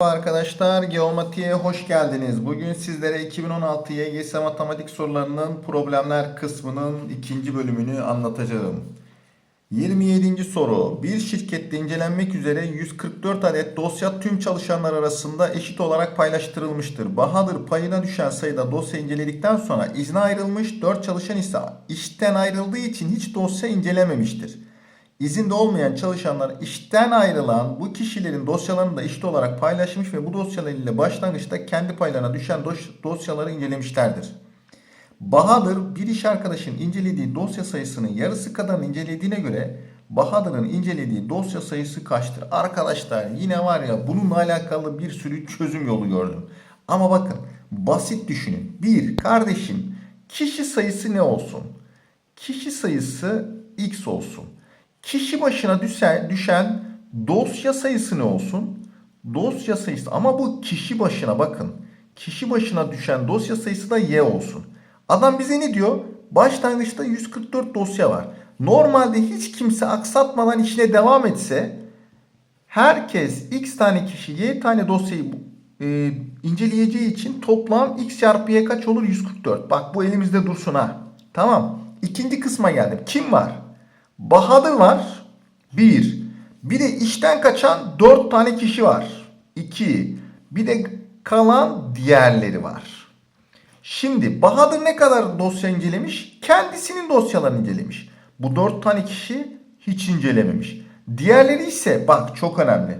Arkadaşlar Geomatik'e hoş geldiniz. Bugün sizlere 2016 YGS matematik sorularının problemler kısmının ikinci bölümünü anlatacağım. 27. soru. Bir şirkette incelenmek üzere 144 adet dosya tüm çalışanlar arasında eşit olarak paylaştırılmıştır. Bahadır payına düşen sayıda dosya inceledikten sonra izne ayrılmış, 4 çalışan ise işten ayrıldığı için hiç dosya incelememiştir. İzinde olmayan çalışanlar işten ayrılan bu kişilerin dosyalarını da eşit olarak paylaşmış ve bu dosyalar ile başlangıçta kendi paylarına düşen dos- dosyaları incelemişlerdir. Bahadır bir iş arkadaşın incelediği dosya sayısının yarısı kadar incelediğine göre Bahadır'ın incelediği dosya sayısı kaçtır? Arkadaşlar yine var ya bununla alakalı bir sürü çözüm yolu gördüm. Ama bakın basit düşünün. Bir kardeşim kişi sayısı ne olsun? Kişi sayısı x olsun. Kişi başına düşen, düşen dosya sayısı ne olsun? Dosya sayısı ama bu kişi başına bakın. Kişi başına düşen dosya sayısı da y olsun. Adam bize ne diyor? Başlangıçta 144 dosya var. Normalde hiç kimse aksatmadan işine devam etse herkes x tane kişi y tane dosyayı e, inceleyeceği için toplam x çarpı y kaç olur? 144. Bak bu elimizde dursun ha. Tamam. İkinci kısma geldim. Kim var? Bahadır var. 1. Bir de işten kaçan 4 tane kişi var. 2. Bir de kalan diğerleri var. Şimdi Bahadır ne kadar dosya incelemiş? Kendisinin dosyalarını incelemiş. Bu 4 tane kişi hiç incelememiş. Diğerleri ise bak çok önemli.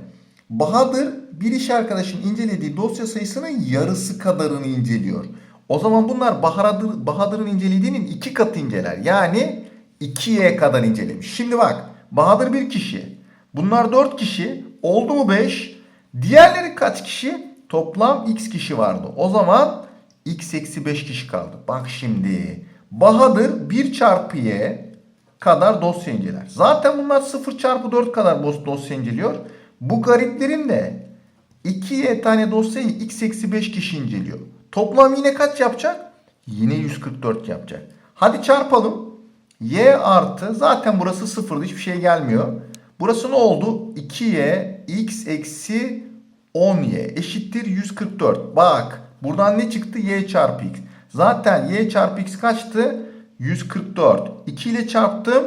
Bahadır bir iş arkadaşın incelediği dosya sayısının yarısı kadarını inceliyor. O zaman bunlar Bahadır, Bahadır'ın incelediğinin iki katı inceler. Yani 2'ye kadar incelemiş. Şimdi bak Bahadır bir kişi. Bunlar 4 kişi. Oldu mu 5? Diğerleri kaç kişi? Toplam x kişi vardı. O zaman x eksi 5 kişi kaldı. Bak şimdi. Bahadır 1 çarpı y kadar dosya inceler. Zaten bunlar 0 çarpı 4 kadar dosya inceliyor. Bu gariplerin de 2y tane dosyayı x eksi 5 kişi inceliyor. Toplam yine kaç yapacak? Yine 144 yapacak. Hadi çarpalım. Y artı zaten burası sıfırdı hiçbir şey gelmiyor. Burası ne oldu? 2y x eksi 10y eşittir 144. Bak buradan ne çıktı? y çarpı x. Zaten y çarpı x kaçtı? 144. 2 ile çarptım.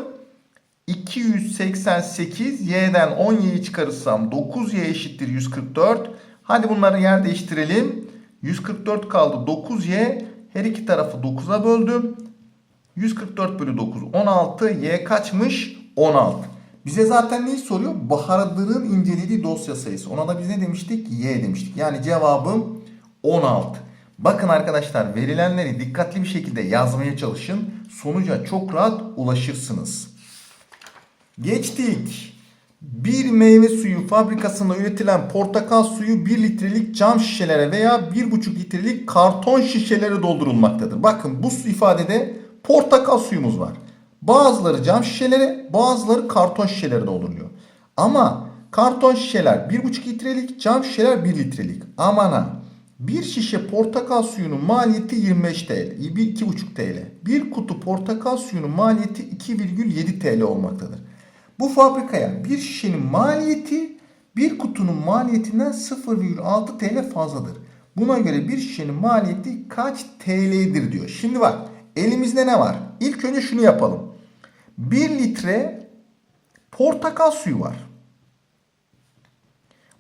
288 y'den 10y'yi çıkarırsam 9y eşittir 144. Hadi bunları yer değiştirelim. 144 kaldı 9y. Her iki tarafı 9'a böldüm. 144 bölü 9 16. Y kaçmış? 16. Bize zaten neyi soruyor? Bahadır'ın incelediği dosya sayısı. Ona da biz ne demiştik? Y demiştik. Yani cevabım 16. Bakın arkadaşlar verilenleri dikkatli bir şekilde yazmaya çalışın. Sonuca çok rahat ulaşırsınız. Geçtik. Bir meyve suyu fabrikasında üretilen portakal suyu 1 litrelik cam şişelere veya 1,5 litrelik karton şişelere doldurulmaktadır. Bakın bu ifadede portakal suyumuz var. Bazıları cam şişelere, bazıları karton şişelere dolduruluyor. Ama karton şişeler 1,5 litrelik, cam şişeler 1 litrelik. Aman ha. Bir şişe portakal suyunun maliyeti 25 TL, 2,5 TL. Bir kutu portakal suyunun maliyeti 2,7 TL olmaktadır. Bu fabrikaya bir şişenin maliyeti bir kutunun maliyetinden 0,6 TL fazladır. Buna göre bir şişenin maliyeti kaç TL'dir diyor. Şimdi bak elimizde ne var? İlk önce şunu yapalım. 1 litre portakal suyu var.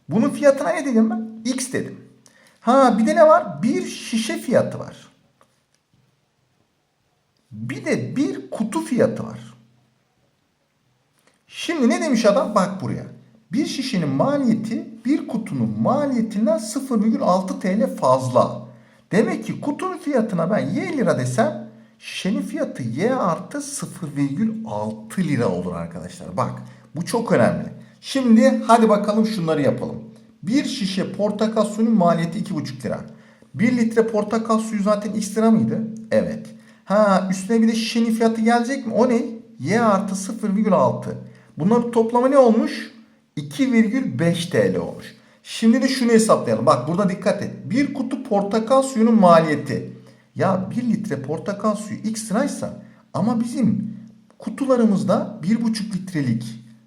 Bunun fiyatına ne dedim ben? X dedim. Ha bir de ne var? Bir şişe fiyatı var. Bir de bir kutu fiyatı var. Şimdi ne demiş adam? Bak buraya. Bir şişenin maliyeti bir kutunun maliyetinden 0,6 TL fazla. Demek ki kutunun fiyatına ben y lira desem şişenin fiyatı y artı 0,6 lira olur arkadaşlar. Bak bu çok önemli. Şimdi hadi bakalım şunları yapalım. Bir şişe portakal suyunun maliyeti 2,5 lira. 1 litre portakal suyu zaten x lira mıydı? Evet. Ha üstüne bir de şişenin fiyatı gelecek mi? O ne? Y artı 0,6. Bunların toplamı ne olmuş? 2,5 TL olmuş. Şimdi de şunu hesaplayalım. Bak burada dikkat et. Bir kutu portakal suyunun maliyeti. Ya 1 litre portakal suyu x liraysa ama bizim kutularımızda 1,5 litrelik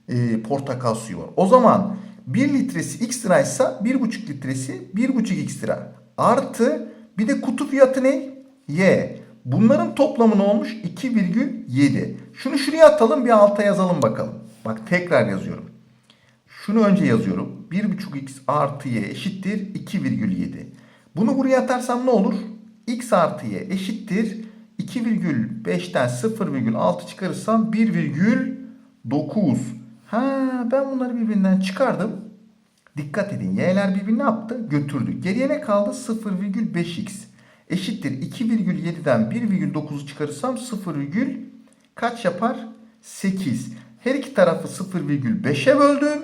e, portakal suyu var. O zaman 1 litresi x liraysa 1,5 litresi 1,5 x lira. Artı bir de kutu fiyatı ne? Y. Bunların toplamı ne olmuş? 2,7. Şunu şuraya atalım bir alta yazalım bakalım. Bak tekrar yazıyorum. Şunu önce yazıyorum. 1,5x artı y eşittir 2,7. Bunu buraya atarsam ne olur? X artı y eşittir 2,5'ten 0,6 çıkarırsam 1,9. Ha ben bunları birbirinden çıkardım. Dikkat edin y'ler birbirini yaptı? Götürdü. Geriye ne kaldı? 0,5x eşittir 2,7'den 1,9'u çıkarırsam 0, kaç yapar? 8. Her iki tarafı 0,5'e böldüm.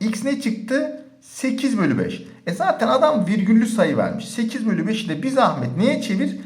X ne çıktı? 8 bölü 5. E zaten adam virgüllü sayı vermiş. 8 bölü 5'i de bir zahmet neye çevir?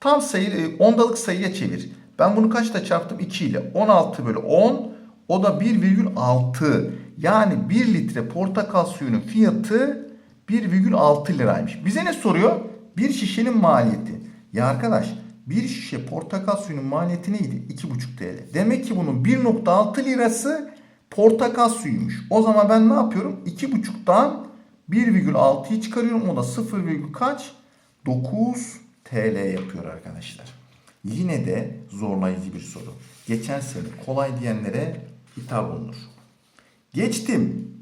Tam sayı, e, ondalık sayıya çevir. Ben bunu kaçta çarptım? 2 ile. 16 bölü 10. O da 1,6. Yani 1 litre portakal suyunun fiyatı 1,6 liraymış. Bize ne soruyor? Bir şişenin maliyeti. Ya arkadaş bir şişe portakal suyunun maliyeti neydi? 2,5 TL. Demek ki bunun 1,6 lirası portakal suyuymuş. O zaman ben ne yapıyorum? 2,5'tan 1,6'yı çıkarıyorum. O da 0, kaç? 9 TL yapıyor arkadaşlar. Yine de zorlayıcı bir soru. Geçen sene kolay diyenlere hitap olunur. Geçtim.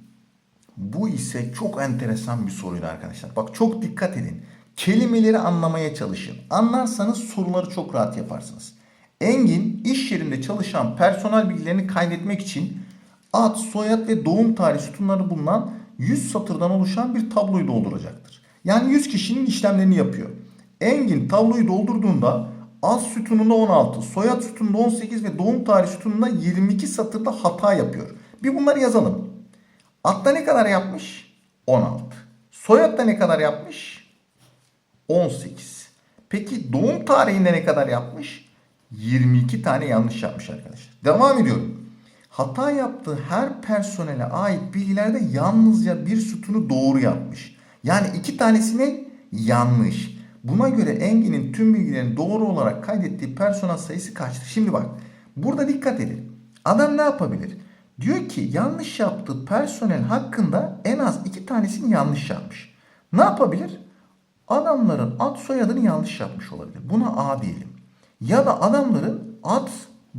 Bu ise çok enteresan bir soruydu arkadaşlar. Bak çok dikkat edin. Kelimeleri anlamaya çalışın. Anlarsanız soruları çok rahat yaparsınız. Engin iş yerinde çalışan personel bilgilerini kaydetmek için ad, soyad ve doğum tarihi sütunları bulunan 100 satırdan oluşan bir tabloyu dolduracaktır. Yani 100 kişinin işlemlerini yapıyor. Engin tabloyu doldurduğunda ad sütununda 16, soyad sütununda 18 ve doğum tarihi sütununda 22 satırda hata yapıyor. Bir bunları yazalım. Adda ne kadar yapmış? 16. Soyadda ne kadar yapmış? 18. Peki doğum tarihinde ne kadar yapmış? 22 tane yanlış yapmış arkadaşlar. Devam ediyorum. Hata yaptığı her personele ait bilgilerde yalnızca bir sütunu doğru yapmış. Yani iki tanesine yanlış. Buna göre Engin'in tüm bilgilerini doğru olarak kaydettiği personel sayısı kaçtır? Şimdi bak burada dikkat edin. Adam ne yapabilir? Diyor ki yanlış yaptığı personel hakkında en az iki tanesini yanlış yapmış. Ne yapabilir? Adamların ad soyadını yanlış yapmış olabilir. Buna A diyelim. Ya da adamların ad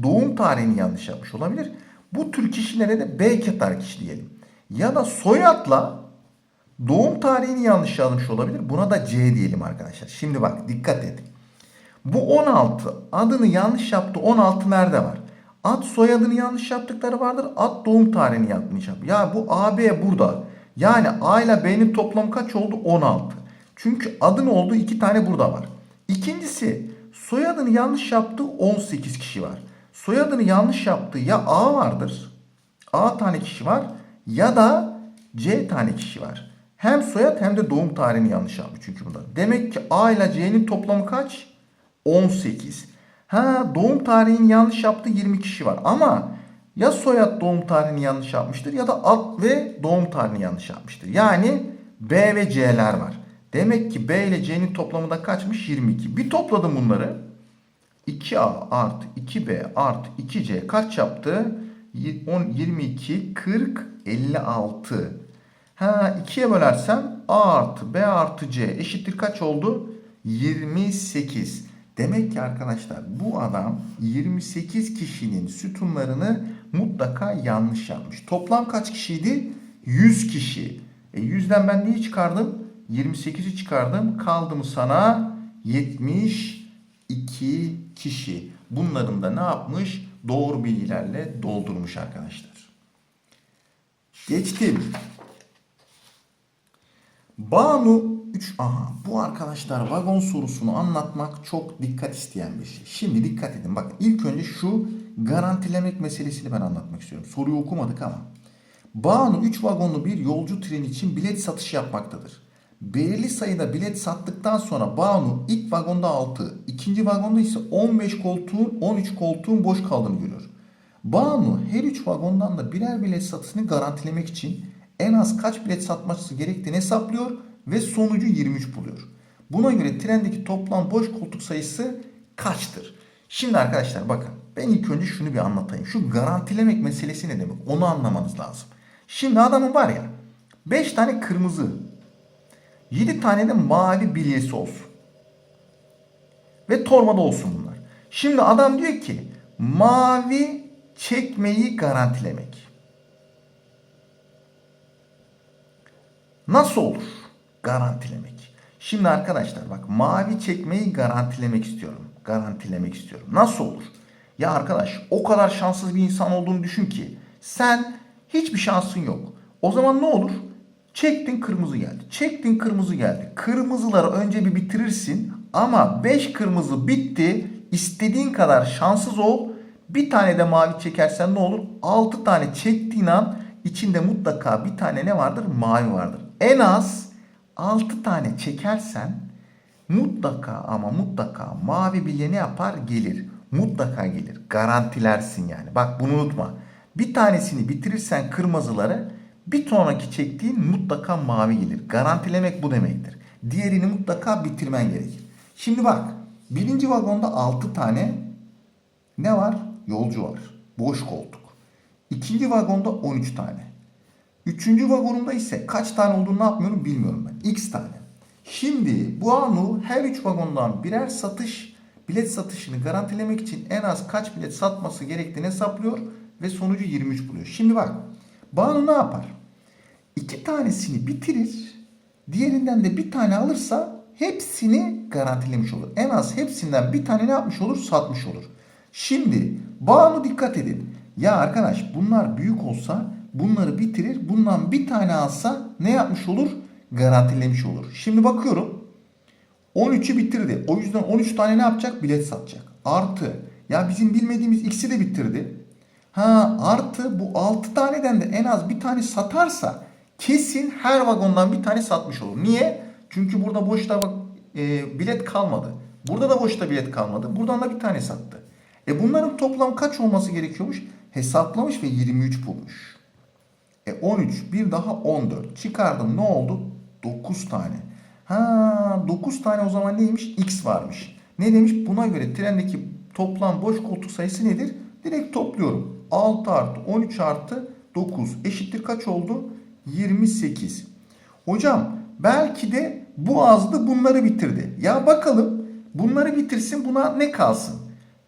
doğum tarihini yanlış yapmış olabilir. Bu tür kişilere de B katar kişi diyelim. Ya da soyadla doğum tarihini yanlış yazmış olabilir. Buna da C diyelim arkadaşlar. Şimdi bak dikkat et. Bu 16 adını yanlış yaptı. 16 nerede var? Ad soyadını yanlış yaptıkları vardır. Ad doğum tarihini yanlış yaptı. Ya bu AB burada. Yani A ile B'nin toplamı kaç oldu? 16. Çünkü adın olduğu iki tane burada var. İkincisi soyadını yanlış yaptığı 18 kişi var. Soyadını yanlış yaptığı ya A vardır. A tane kişi var ya da C tane kişi var. Hem soyad hem de doğum tarihini yanlış yapmış çünkü burada. Demek ki A ile C'nin toplamı kaç? 18. Ha doğum tarihini yanlış yaptığı 20 kişi var. Ama ya soyad doğum tarihini yanlış yapmıştır ya da ad ve doğum tarihini yanlış yapmıştır. Yani B ve C'ler var. Demek ki B ile C'nin toplamı da kaçmış? 22. Bir topladım bunları. 2A artı 2B artı 2C kaç yaptı? 10, 22, 40, 56. Ha 2'ye bölersem A artı B artı C eşittir kaç oldu? 28. Demek ki arkadaşlar bu adam 28 kişinin sütunlarını mutlaka yanlış yapmış. Toplam kaç kişiydi? 100 kişi. E 100'den ben neyi çıkardım? 28'i çıkardım. Kaldım sana 70 2 kişi. Bunların da ne yapmış? Doğru bilgilerle doldurmuş arkadaşlar. Geçtim. Banu 3 aha bu arkadaşlar vagon sorusunu anlatmak çok dikkat isteyen bir şey. Şimdi dikkat edin. Bakın ilk önce şu garantilemek meselesini ben anlatmak istiyorum. Soruyu okumadık ama. Banu 3 vagonlu bir yolcu treni için bilet satışı yapmaktadır. Belirli sayıda bilet sattıktan sonra Banu ilk vagonda 6, ikinci vagonda ise 15 koltuğun 13 koltuğun boş kaldığını görüyor. Banu her 3 vagondan da birer bilet satışını garantilemek için en az kaç bilet satması gerektiğini hesaplıyor ve sonucu 23 buluyor. Buna göre trendeki toplam boş koltuk sayısı kaçtır? Şimdi arkadaşlar bakın ben ilk önce şunu bir anlatayım. Şu garantilemek meselesi ne demek? Onu anlamanız lazım. Şimdi adamın var ya 5 tane kırmızı 7 tane de mavi bilyesi olsun. Ve torbada olsun bunlar. Şimdi adam diyor ki mavi çekmeyi garantilemek. Nasıl olur? Garantilemek. Şimdi arkadaşlar bak mavi çekmeyi garantilemek istiyorum. Garantilemek istiyorum. Nasıl olur? Ya arkadaş o kadar şanssız bir insan olduğunu düşün ki sen hiçbir şansın yok. O zaman ne olur? Çektin kırmızı geldi. Çektin kırmızı geldi. Kırmızıları önce bir bitirirsin ama 5 kırmızı bitti. İstediğin kadar şanssız ol. Bir tane de mavi çekersen ne olur? 6 tane çektiğin an içinde mutlaka bir tane ne vardır? Mavi vardır. En az 6 tane çekersen mutlaka ama mutlaka mavi bilye ne yapar? Gelir. Mutlaka gelir. Garantilersin yani. Bak bunu unutma. Bir tanesini bitirirsen kırmızıları bir sonraki çektiğin mutlaka mavi gelir. Garantilemek bu demektir. Diğerini mutlaka bitirmen gerekir. Şimdi bak birinci vagonda 6 tane ne var? Yolcu var. Boş koltuk. İkinci vagonda 13 tane. Üçüncü vagonumda ise kaç tane olduğunu ne yapmıyorum bilmiyorum ben. X tane. Şimdi bu Anu her üç vagondan birer satış bilet satışını garantilemek için en az kaç bilet satması gerektiğini hesaplıyor ve sonucu 23 buluyor. Şimdi bak Banu ne yapar? İki tanesini bitirir. Diğerinden de bir tane alırsa hepsini garantilemiş olur. En az hepsinden bir tane ne yapmış olur? Satmış olur. Şimdi Banu dikkat edin. Ya arkadaş bunlar büyük olsa bunları bitirir. Bundan bir tane alsa ne yapmış olur? Garantilemiş olur. Şimdi bakıyorum. 13'ü bitirdi. O yüzden 13 tane ne yapacak? Bilet satacak. Artı. Ya bizim bilmediğimiz X'i de bitirdi. Ha artı bu 6 taneden de en az bir tane satarsa kesin her vagondan bir tane satmış olur. Niye? Çünkü burada boşta bak e, bilet kalmadı. Burada da boşta bilet kalmadı. Buradan da bir tane sattı. E bunların toplam kaç olması gerekiyormuş? Hesaplamış ve 23 bulmuş. E 13 bir daha 14. Çıkardım ne oldu? 9 tane. Ha 9 tane o zaman neymiş? X varmış. Ne demiş? Buna göre trendeki toplam boş koltuk sayısı nedir? Direkt topluyorum. 6 artı 13 artı 9 eşittir kaç oldu? 28. Hocam belki de bu azdı bunları bitirdi. Ya bakalım bunları bitirsin buna ne kalsın?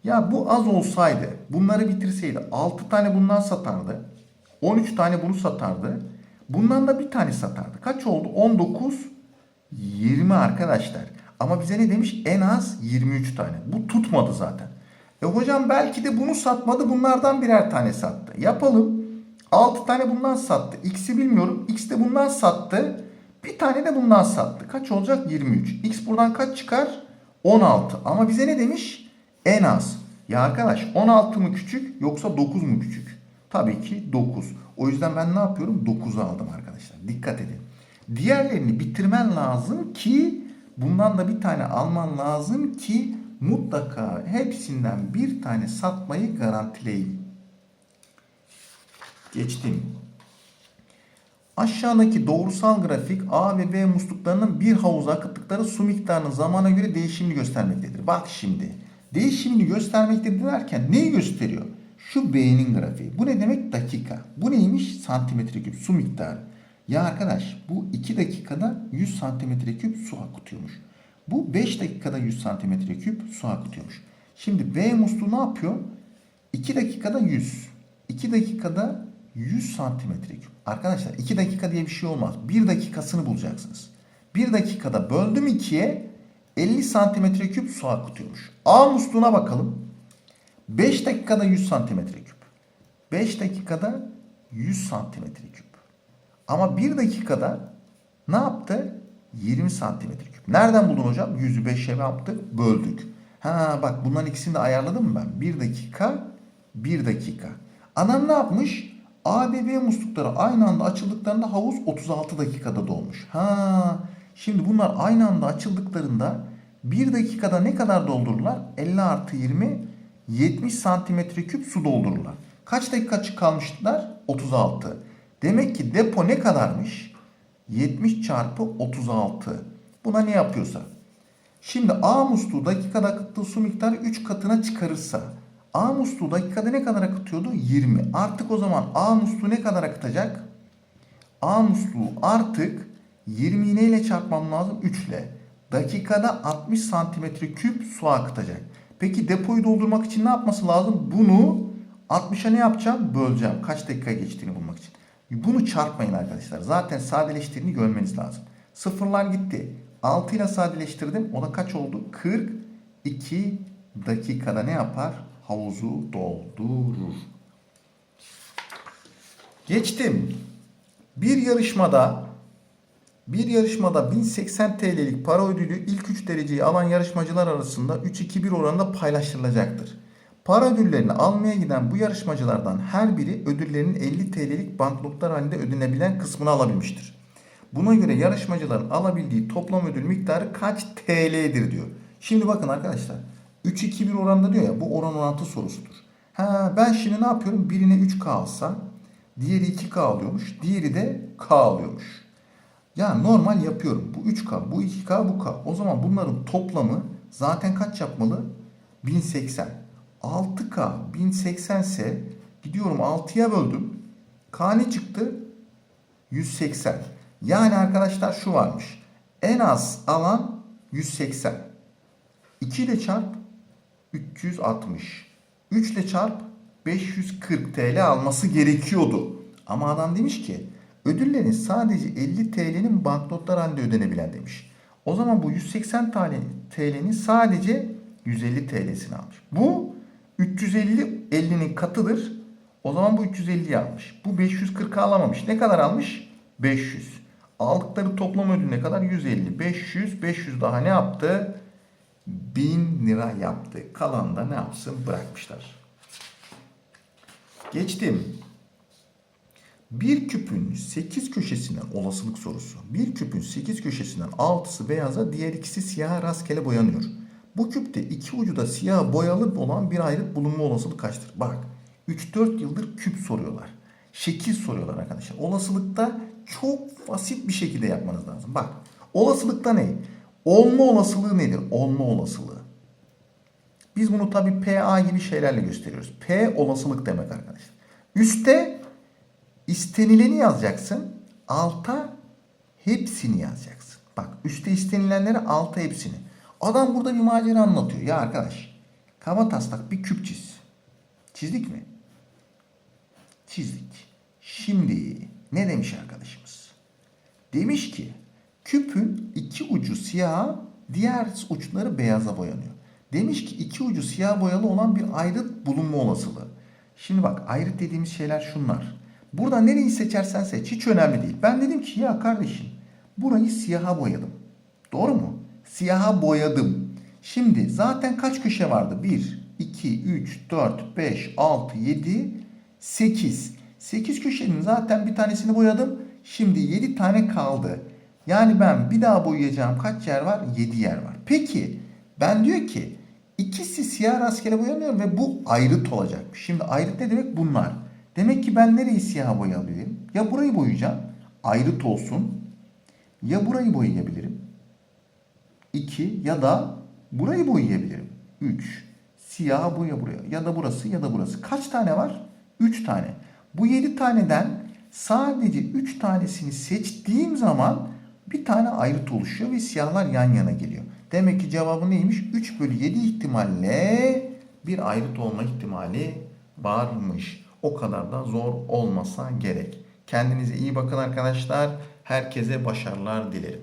Ya bu az olsaydı bunları bitirseydi 6 tane bundan satardı. 13 tane bunu satardı. Bundan da bir tane satardı. Kaç oldu? 19, 20 arkadaşlar. Ama bize ne demiş? En az 23 tane. Bu tutmadı zaten. E hocam belki de bunu satmadı. Bunlardan birer tane sattı. Yapalım. 6 tane bundan sattı. X'i bilmiyorum. X de bundan sattı. Bir tane de bundan sattı. Kaç olacak? 23. X buradan kaç çıkar? 16. Ama bize ne demiş? En az. Ya arkadaş 16 mı küçük yoksa 9 mu küçük? Tabii ki 9. O yüzden ben ne yapıyorum? 9'u aldım arkadaşlar. Dikkat edin. Diğerlerini bitirmen lazım ki bundan da bir tane alman lazım ki mutlaka hepsinden bir tane satmayı garantileyin. Geçtim. Aşağıdaki doğrusal grafik A ve B musluklarının bir havuza akıttıkları su miktarının zamana göre değişimini göstermektedir. Bak şimdi değişimini göstermektedir derken neyi gösteriyor? Şu B'nin grafiği. Bu ne demek? Dakika. Bu neymiş? Santimetre küp su miktarı. Ya arkadaş bu 2 dakikada 100 santimetre küp su akıtıyormuş. Bu 5 dakikada 100 santimetre küp su akıtıyormuş. Şimdi B musluğu ne yapıyor? 2 dakikada 100. 2 dakikada 100 santimetre küp. Arkadaşlar 2 dakika diye bir şey olmaz. 1 dakikasını bulacaksınız. 1 dakikada böldüm 2'ye 50 santimetre küp su akıtıyormuş. A musluğuna bakalım. 5 dakikada 100 santimetre küp. 5 dakikada 100 santimetre küp. Ama 1 dakikada ne yaptı? 20 santimetre küp. Nereden buldun hocam? 100'ü 5'e yaptık? Böldük. Ha bak bunların ikisini de ayarladım ben? 1 dakika, 1 dakika. Adam ne yapmış? A ve B muslukları aynı anda açıldıklarında havuz 36 dakikada dolmuş. Ha şimdi bunlar aynı anda açıldıklarında 1 dakikada ne kadar doldururlar? 50 artı 20 70 santimetre küp su doldururlar. Kaç dakika kalmışlar? 36. Demek ki depo ne kadarmış? 70 çarpı 36. Buna ne yapıyorsa. Şimdi A musluğu dakikada akıttığı su miktarı 3 katına çıkarırsa A musluğu dakikada ne kadar akıtıyordu? 20. Artık o zaman A musluğu ne kadar akıtacak? A musluğu artık 20 iğne ile çarpmam lazım 3 ile. Dakikada 60 santimetre küp su akıtacak. Peki depoyu doldurmak için ne yapması lazım? Bunu 60'a ne yapacağım? Böleceğim. Kaç dakika geçtiğini bulmak için. Bunu çarpmayın arkadaşlar. Zaten sadeleştirdiğini görmeniz lazım. Sıfırlar gitti. 6 ile sadeleştirdim. O da kaç oldu? 42 dakikada ne yapar? Havuzu doldurur. Geçtim. Bir yarışmada bir yarışmada 1080 TL'lik para ödülü ilk 3 dereceyi alan yarışmacılar arasında 3-2-1 oranında paylaştırılacaktır. Para ödüllerini almaya giden bu yarışmacılardan her biri ödüllerinin 50 TL'lik banknotlar halinde ödenebilen kısmını alabilmiştir. Buna göre yarışmacıların alabildiği toplam ödül miktarı kaç TL'dir diyor. Şimdi bakın arkadaşlar 3-2-1 oranında diyor ya bu oran orantı sorusudur. Ha, ben şimdi ne yapıyorum? Birine 3K alsam diğeri 2K alıyormuş diğeri de K alıyormuş. Ya normal yapıyorum. Bu 3K, bu 2K, bu K. O zaman bunların toplamı zaten kaç yapmalı? 1080. 6K 1080 ise gidiyorum 6'ya böldüm. K ne çıktı? 180. Yani arkadaşlar şu varmış. En az alan 180. 2 ile çarp 360. 3 ile çarp 540 TL alması gerekiyordu. Ama adam demiş ki ödüllerin sadece 50 TL'nin banknotlar halinde ödenebilen demiş. O zaman bu 180 tane TL'nin sadece 150 TL'sini almış. Bu 350 50'nin katıdır. O zaman bu 350'yi almış. Bu 540 alamamış. Ne kadar almış? 500. Aldıkları toplam ödül ne kadar? 150. 500. 500 daha ne yaptı? 1000 lira yaptı. Kalan da ne yapsın? Bırakmışlar. Geçtim. Bir küpün 8 köşesinden olasılık sorusu. Bir küpün 8 köşesinden 6'sı beyaza diğer ikisi siyaha rastgele boyanıyor. Bu küpte iki ucu da siyah boyalı olan bir ayrıt bulunma olasılığı kaçtır? Bak 3-4 yıldır küp soruyorlar. Şekil soruyorlar arkadaşlar. Olasılıkta çok basit bir şekilde yapmanız lazım. Bak olasılıkta ne? Olma olasılığı nedir? Olma olasılığı. Biz bunu tabi PA gibi şeylerle gösteriyoruz. P olasılık demek arkadaşlar. Üste istenileni yazacaksın. Alta hepsini yazacaksın. Bak üstte istenilenleri alta hepsini. Adam burada bir macera anlatıyor. Ya arkadaş kaba taslak bir küp çiz. Çizdik mi? Çizdik. Şimdi ne demiş arkadaşımız? Demiş ki küpün iki ucu siyah, diğer uçları beyaza boyanıyor. Demiş ki iki ucu siyah boyalı olan bir ayrıt bulunma olasılığı. Şimdi bak ayrıt dediğimiz şeyler şunlar. Burada nereyi seçersen seç hiç önemli değil. Ben dedim ki ya kardeşim burayı siyaha boyadım. Doğru mu? Siyaha boyadım. Şimdi zaten kaç köşe vardı? 1, 2, 3, 4, 5, 6, 7, 8. 8 köşenin zaten bir tanesini boyadım. Şimdi 7 tane kaldı. Yani ben bir daha boyayacağım kaç yer var? 7 yer var. Peki ben diyor ki ikisi siyah rastgele boyanıyor ve bu ayrıt olacakmış. Şimdi ayrıt ne demek? Bunlar. Demek ki ben nereyi siyah boyalıyorum? Ya burayı boyayacağım. Ayrıt olsun. Ya burayı boyayabilirim. 2 ya da burayı boyayabilirim. 3. Siyah boya buraya. Ya da burası ya da burası. Kaç tane var? 3 tane. Bu 7 taneden sadece 3 tanesini seçtiğim zaman bir tane ayrıt oluşuyor ve siyahlar yan yana geliyor. Demek ki cevabı neymiş? 3 bölü 7 ihtimalle bir ayrıt olma ihtimali varmış. O kadar da zor olmasa gerek. Kendinize iyi bakın arkadaşlar. Herkese başarılar dilerim.